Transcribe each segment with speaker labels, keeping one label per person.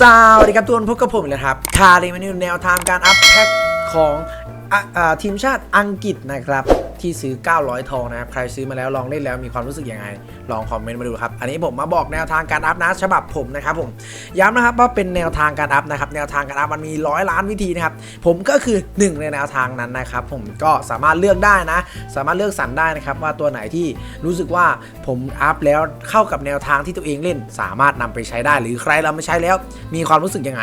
Speaker 1: สวัสดีครับทุกคนพบกับผมเลยครับ คาริมานิวแนวทางการอัพแพ็คของอะอ่าทีมชาติอังกฤษนะครับ ที่ซื้อ 900 ทองนะครับ ใครซื้อมาแล้วลองเล่นแล้วมีความรู้สึกยังไง ลองคอมเมนต์มาดูครับ อันนี้ผมมาบอกแนวทางการอัพนะฉบับผมนะครับผม ย้ำนะครับว่าเป็นแนวทางการอัพนะครับ แนวทางการอัพมันมีร้อยล้านวิธีนะครับ ผมก็คือหนึ่งในแนวทางนั้นนะครับ ผมก็สามารถเลือกได้นะ สามารถเลือกสรรได้นะครับว่าตัวไหนที่รู้สึกว่าผมอัพแล้วเข้ากับแนวทางที่ตัวเองเล่น สามารถนำไปใช้ได้ หรือใครเราไม่ใช้แล้ว มีความรู้สึกยังไง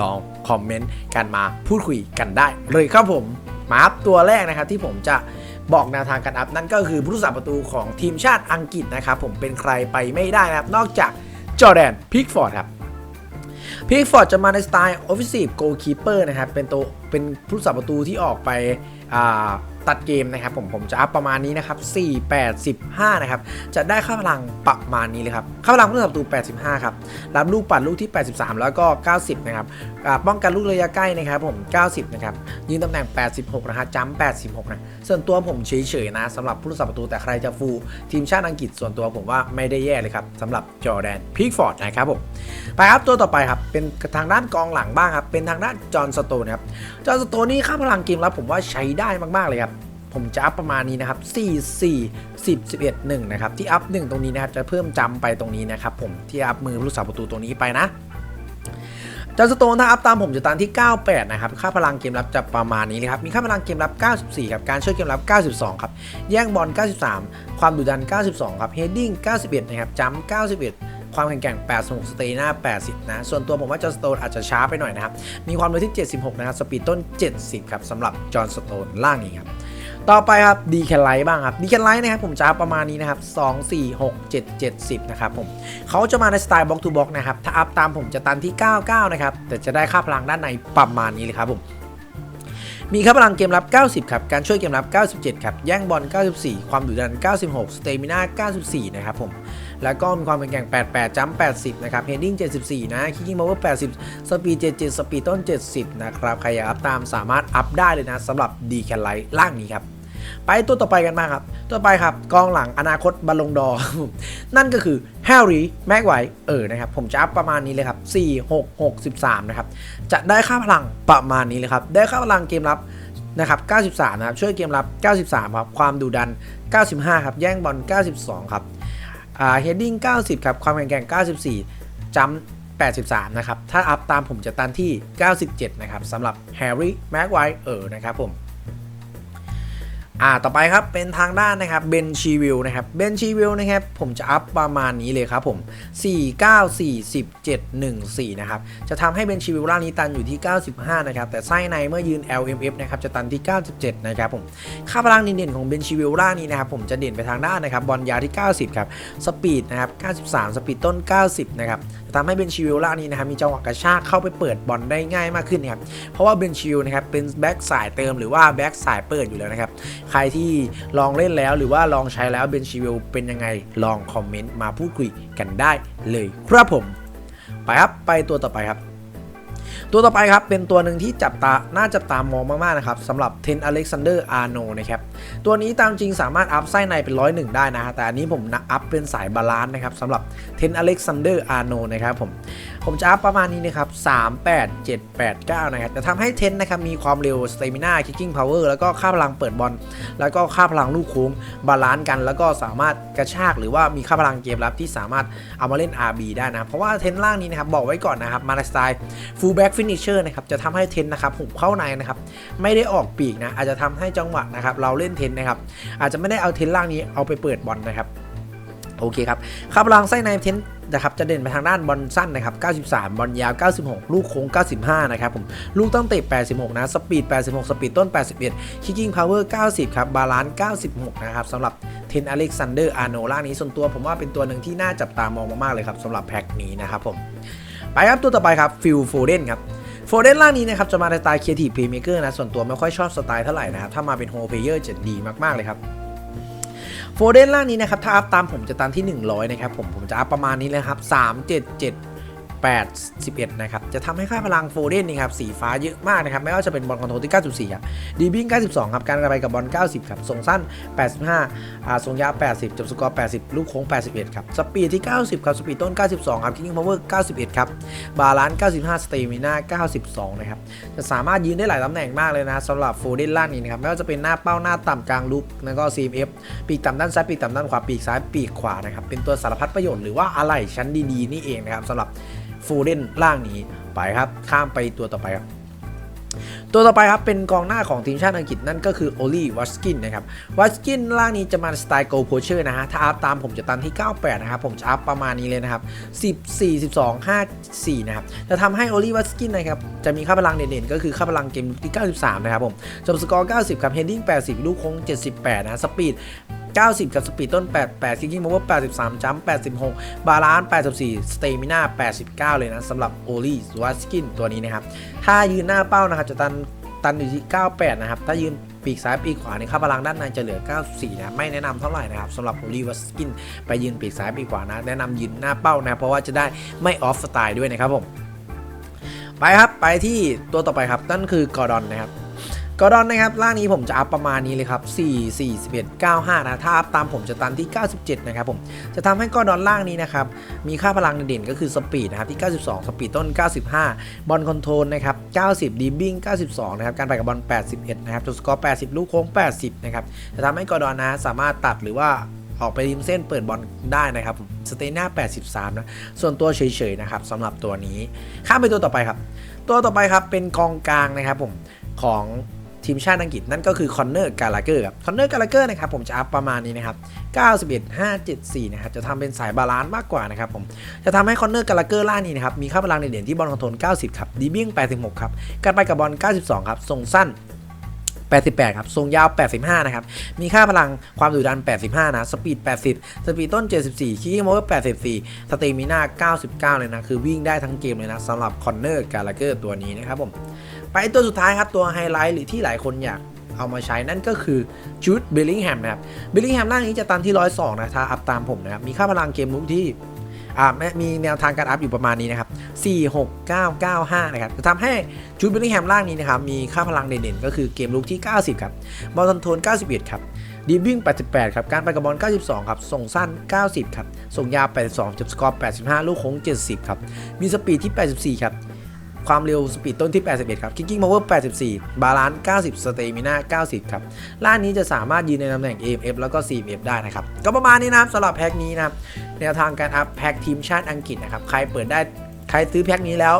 Speaker 1: ลองคอมเมนต์กันมาพูดคุยกันได้เลยครับผมมาอัพตัวแรกนะครับที่ผมจะ บอกแนวทางการอัพนั่นก็คือผู้รักษาประตูของทีมชาติอังกฤษนะครับผมเป็นใครไปไม่ได้นะครับ นอกจากจอแดนพิกฟอร์ดครับพิกฟอร์ดจะมาในสไตล์ Offensive Goalkeeper นะครับเป็นตัวเป็นผู้รักษาประตูที่ออกไปอ่า ตัดเกมนะครับผมผมจะอัพประมาณนี้นะครับ4 8 15นะครับจะได้ค่าพลังประมาณนี้เลยครับค่าพลังผู้รักษาประตู85ครับรับลูกปัดลูกที่ 83 แล้วก็ 90นะครับป้องกันลูกระยะใกล้นะครับผม 90นะครับยืนตำแหน่ง 86นะฮะจัม86นะส่วนตัวผมเฉยๆนะสำหรับผู้รักษาประตูแต่ใครจะฟูทีมชาติอังกฤษส่วนตัวผมว่าไม่ได้แย่เลยครับสำหรับจอแดนพิกฟอร์ดนะครับผมไปครับตัวต่อไปครับเป็นทางด้านกองหลังบ้างครับเป็นทางด้านจอห์นสโตนครับจอห์นสโตนนี่ค่าพลังเกมรับผมว่าใช้ได้มากๆเลยครับ ผมจะอัพประมาณนี้นะครับ 4 4 10 11 1 นะครับ ที่อัพ 1 ตรงนี้นะครับ จะเพิ่มจำไปตรงนี้นะครับผม ที่อัพมือผู้รักษาประตูตรงนี้ไปนะจอห์นสโตนถ้าอัพตามผมจะตามที่ 98 นะครับ ค่าพลังเกมรับจะประมาณนี้เลยครับ มีค่าพลังเกมรับ 94 ครับ การช่วยเกมรับ 92 ครับ แย่งบอล 93 ความดุดัน 92 ครับ เฮดดิ้ง 91 นะครับจัมป์91ความแข็งแกร่ง 86 สเตน่า 80 นะ ส่วนตัวผมว่าจอห์นสโตนอาจจะช้าไปหน่อยนะครับ มีความเร็วที่ 76 นะครับ สปีดต้น 70 ครับสำหรับจอห์นสโตนล่างนี้ครับ ต่อไปครับดีแคไลท์บ้างครับดีแคไลท์นะครับผมจะอัพประมาณนี้นะครับ2 4 6 7 7 10นะครับผมเขาจะมาในสไตล์บล็อกทูบล็อกนะครับถ้าอัพตามผมจะตันที่ 99 นะครับ แต่จะได้ค่าพลังด้านในประมาณนี้เลยครับผมมีค่าพลังเกมรับ 90 ครับ การช่วยเกมรับ 97 ครับ แย่งบอล 94 ความดุดัน 96 สเตมิน่า 94 นะครับผม แล้วก็มีความเป็นแกร่ง 88 จัมป์80 นะครับ เฮดดิ้ง 74 นะ คิกกิ้งพาวเวอร์ 80 สปีด 77 สปีดต้น 70 นะครับ ใครอยากอัพตามสามารถอัพได้เลยนะสำหรับดีแคไลท์ล่างนี้ครับ ไปตัวต่อไปกันบ้าครับ ตัวไปครับกองหลังอนาคตบอลลงดอร์นั่นก็คือแฮร์รี่แม็กไวเออนะครับ ผมจะอัพประมาณนี้เลยครับ 4 6 6 13 นะครับ จะได้ค่าพลังประมาณนี้เลยครับ ได้ค่าพลังเกมรับนะครับ 93 นะครับ ช่วยเกมรับ 93 ครับ ความดุดัน 95 ครับ แย่งบอล 92 ครับอ่าเฮดดิ้ง 90 ครับ ความแข็งแกร่ง 94จัมป์83 นะครับ ถ้าอัพตามผมจะตันที่ 97 นะครับสำหรับแฮร์รี่แม็กไวเออนะครับผม อ่าต่อไปครับเป็นทางด้านนะครับเบนชีวิลนะครับเบนชีวิลนะครับผมจะอัพประมาณนี้เลยครับผม 4 9 4 10 7 1 4 นะครับ จะทำให้เบนชีวิลล่างนี้ตันอยู่ที่ 95 นะครับ แต่ไส้ในเมื่อยืน LMF นะครับ จะตันที่ 97 นะครับผม ค่าพลังเด่นๆของเบนชีวิลล่างนี้นะครับ ผมจะเด่นไปทางด้านนะครับบอลยาวที่ 90 ครับ สปีดนะครับ 93 สปีดต้น 90 นะครับ ทำให้เบนชิวิล่านี้นะครับมีจังหวะกระชากเข้าไปเปิดบอลได้ง่ายมากขึ้นนะครับเพราะว่าเบนชิวนะครับเป็นแบ็กสายเติมหรือว่าแบ็กสายเปิดอยู่แล้วนะครับใครที่ลองเล่นแล้วหรือว่าลองใช้แล้วเบนชิวเป็นยังไงลองคอมเมนต์มาพูดคุยกันได้เลยครับผม ไปครับไปตัวต่อไปครับ ตัวต่อไปครับเป็นตัวหนึ่งที่จับตาน่าจับตามองมากๆนะครับสำหรับเทนอเล็กซานเดอร์อาร์โนนะครับตัวนี้ตามจริงสามารถอัพไส้ในเป็นร้อยหนึ่งได้นะแต่อันนี้ผมนะอัพเป็นสายบาลานซ์นะครับสำหรับเทนอเล็กซานเดอร์อาร์โนนะครับผม ผมจะอัพประมาณนี้นะครับ 3 8 7 8 9 นะครับ จะทำให้เทนนะครับ มีความเร็วสเตมิน่าคิกกิ้งพาวเวอร์แล้วก็ค่าพลังเปิดบอล แล้วก็ค่าพลังลูกโค้งบาลานซ์กัน แล้วก็สามารถกระชากหรือว่ามีค่าพลังเกมรับที่สามารถเอามาเล่น RB ได้นะ เพราะว่าเทนล่างนี้นะครับ บอกไว้ก่อนนะครับ มาในสไตล์ full back finisher นะครับ จะทำให้เทนนะครับหุบเข้าในนะครับ ไม่ได้ออกปีกนะ อาจจะทำให้จังหวะนะครับ เราเล่นเทนนะครับ อาจจะไม่ได้เอาเทนล่างนี้เอาไปเปิดบอลนะครับ โอเคครับค่าพลังไส้ในเทนนะครับจะเด่นไปทางด้านบอลสั้นนะครับ 93 บอลยาว 96 ลูกโค้ง 95 นะครับผม ลูกตั้งเตะ 86 นะ สปีด 86 สปีดต้น 81 คิกกิ้งพาวเวอร์ 90 ครับ บาลานซ์ 96 นะครับสำหรับเทนอเล็กซานเดอร์อาร์โนล่านี้ส่วนตัวผมว่าเป็นตัวหนึ่งที่น่าจับตามองมาก ๆ เลยครับสำหรับแพ็คนี้นะครับผม ไปครับตัวต่อไปครับฟิลโฟเดนครับโฟเดนล่างนี้นะครับจะมาในสไตล์ Creative Playmaker นะส่วนตัวไม่ค่อยชอบสไตล์เท่าไหร่นะครับถ้ามาเป็น Home Player จะดีมากๆเลยครับ โฟเดนล่างนี้นะครับถ้าอัพตามผมจะตามที่ 100 นะครับผมผมจะอัพประมาณนี้เลยครับ3 8 11 นะครับ จะทำให้ค่าพลังโฟเดนนี่ครับ สีฟ้าเยอะมากนะครับ ไม่ว่าจะเป็นบอลคอนโทรลที่ 94 ครับ ดีบิง92 ครับ การกระไรกับบอล 90 ครับ ส่งสั้น 85อ่าส่งยาว 80 จบสกอร์ 80 ลูกโค้ง 81 ครับ สปีดที่ 90 ครับ สปีดต้น 92 ครับคิกกิ้งพาวเวอร์ 91 ครับ บาลานซ์ 95 สเตมิน่า 92 นะครับ จะสามารถยืนได้หลายตำแหน่งมากเลยนะสำหรับโฟเดนล่างนี้นะครับ ไม่ว่าจะเป็นหน้าเป้าหน้าต่ำกลางลุกแล้วก็ CMF ปีกต่ำด้านซ้ายปีกต่ำด้านขวาปีกซ้ายปีกขวานะครับเป็นตัวสารพัดประโยชน์หรือว่าอะไรชั้นดีๆนี่เองนะครับสำหรับ ฟูเดนล่างนี้ไปครับ ข้ามไปตัวต่อไปครับตัวต่อไปครับเป็นกองหน้าของทีมชาติอังกฤษนั่นก็คือโอลีวัสกินนะครับวัสกินล่างนี้จะมาสไตล์โกโพเชอร์นะฮะถ้าอัพตามผมจะตันที่ 98 นะครับ ผมจะอัพประมาณนี้เลยนะครับ 14 12 54 นะครับ จะทำให้โอลีวัสกินนะครับ จะมีค่าพลังเด่นๆ ก็คือค่าพลังเกมที่ 93 นะครับผมจบสกอร์ 90 ครับเฮดดิ้ง 80 ลูกโค้ง 78 นะ สปีด 90 กับสปีดต้น 88คิกกิ้งพาวเวอร์83 จัมป์86 บาลานซ์84 สเตมิน่า 89 เลยนะสำหรับโอลีวัสกินตัวนี้นะครับ ถ้ายืนหน้าเป้านะครับ จะตันตันอยู่ที่ 98 นะครับ ถ้ายืนปีกซ้ายปีกขวาในค่าพลังด้านในจะเหลือ 94 นะไม่แนะนำเท่าไหร่นะครับสำหรับโอลีวัสกินไปยืนปีกซ้ายปีกขวานะแนะนำยืนหน้าเป้านะเพราะว่าจะได้ไม่ออฟสไตล์ด้วยนะครับผมไปครับไปที่ตัวต่อไปครับนั่นคือกอร์ดอนนะครับ กอดอนนะครับล่างนี้ผมจะอัพประมาณนี้เลยครับ 4 4 11 95 นะ ถ้าอัพตามผมจะตันที่ 97 นะครับผม จะทำให้กอดอนล่างนี้นะครับ มีค่าพลังเด่นก็คือสปีดนะครับที่ 92 สปีดต้น 95 บอลคอนโทรลนะครับ 90 ดีบิ้ง 92 นะครับ การไปกับบอล 81 นะครับจดสกอร์ 80 ลูกโค้ง 80 นะครับ จะทำให้กอดอนนะสามารถตัดหรือว่าออกไปริมเส้นเปิดบอลได้นะครับสเตน่า83 นะ ส่วนตัวเฉยๆนะครับสำหรับตัวนี้ ข้ามไปตัวต่อไปครับ ตัวต่อไปครับเป็นกองกลางนะครับผมของ ทีมชาติอังกฤษนั่นก็คือคอนเนอร์กาลาเกอร์ครับคอนเนอร์กาลาเกอร์นะครับผมจะอัพประมาณนี้นะครับ 91 574 นะครับจะทำเป็นสายบาลานซ์มากกว่านะครับผมจะทำให้คอนเนอร์กาลาเกอร์ล่านี้นะครับมีค่าพลังเด่นๆที่บอลคอนโทรล90 ครับดีเบี้ยง86 ครับการไปกับบอล92 ครับส่งสั้น 88 ครับ ทรงยาว 85 นะครับ มีค่าพลังความดุดัน 85 นะ สปีด 80 สปีดต้น 74คิกกิ้งโมเวอร์84 สเตมิน่า 99 เลยนะ คือวิ่งได้ทั้งเกมเลยนะสำหรับคอนเนอร์กาลาเกอร์ตัวนี้นะครับผม ไปตัวสุดท้ายครับ ตัวไฮไลท์หรือที่หลายคนอยากเอามาใช้นั่นก็คือจูดเบลลิงแฮมนะครับเบลลิงแฮมร่างนี้จะตันที่ 102 นะถ้าอัพตามผมนะครับ มีค่าพลังเกมลุกที่ อ่ามีแนวทางการอัพอยู่ประมาณนี้นะครับ 4 6 9 9 5 นะครับ จะทำให้จูดเบลลิงแฮมล่างนี้นะครับ มีค่าพลังเด่นๆ ก็คือเกมลุกที่ 90 ครับ บอลทันโทรล91 ครับดีวิ่ง 88 ครับ การไปกับบอล 92 ครับ ส่งสั้น 90 ครับ ส่งยาว 82จุดสกอร์ 85 ลูกโค้ง 70 ครับ มีสปีดที่ 84 ครับ ความเร็วสปีดต้นที่ 81 ครับคิกกิ้งพาวเวอร์84 บาลานซ์ 90 สเตมิน่า 90 ครับล่านนี้จะสามารถยืนในตำแหน่ง AMF แล้วก็ CMF ได้นะครับ ก็ประมาณนี้นะครับสำหรับแพ็คนี้นะครับแนวทางการอัพแพ็คทีมชาติอังกฤษนะครับ ใครเปิดได้ ใครซื้อแพ็คนี้แล้ว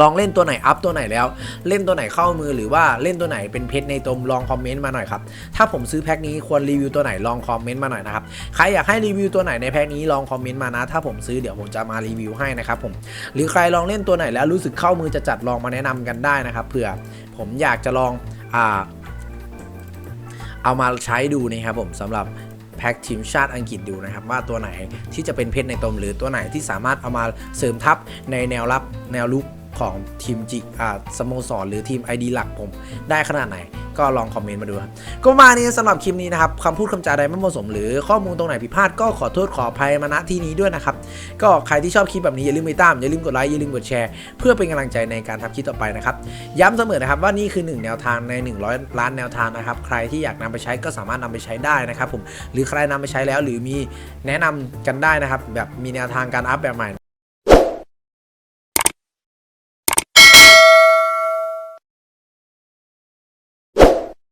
Speaker 1: ลองเล่นตัวไหนอัพตัวไหนแล้ว เล่นตัวไหนเข้ามือหรือว่าเล่นตัวไหนเป็นเพชรในตมลองคอมเมนต์มาหน่อยครับ ถ้าผมซื้อแพ็คนี้ควรรีวิวตัวไหนลองคอมเมนต์มาหน่อยนะครับ ใครอยากให้รีวิวตัวไหนในแพ็คนี้ลองคอมเมนต์มานะ ถ้าผมซื้อเดี๋ยวผมจะมารีวิวให้นะครับผม หรือใครลองเล่นตัวไหนแล้วรู้สึกเข้ามือจะจัดลองมาแนะนำกันได้นะครับเผื่อผมอยากจะลองอ่าเอามาใช้ดูนะครับผมสำหรับแพ็กทีมชาติอังกฤษดูนะครับ ว่าตัวไหนที่จะเป็นเพชรในตมหรือตัวไหนที่สามารถเอามาเสริมทัพในแนวรับแนวลุก ของทีมจิอ่าสโมสรหรือทีม ID หลักผมได้ขนาดไหน ก็ลองคอมเมนต์มาดูครับก็มานี้สำหรับคลิปนี้นะครับคำพูดคำจาใดไม่เหมาะสม หรือข้อมูลตรงไหนผิดพลาดก็ขอโทษขออภัยมาณที่นี้ด้วยนะครับ ก็ใครที่ชอบคลิปแบบนี้อย่าลืมไปตามอย่าลืมกดไลค์อย่าลืมกดแชร์เพื่อเป็นกำลังใจในการทำคลิปต่อไปนะครับย้ำเสมอนะครับว่านี่คือ 1 แนวทางใน 100 ล้านแนวทางนะครับใครที่อยากนำไปใช้ก็สามารถนำไปใช้ได้นะครับผมหรือใครนำไปใช้แล้วหรือมีแนะนำกันได้นะครับแบบมีแนวทางการอัพแบบใหม่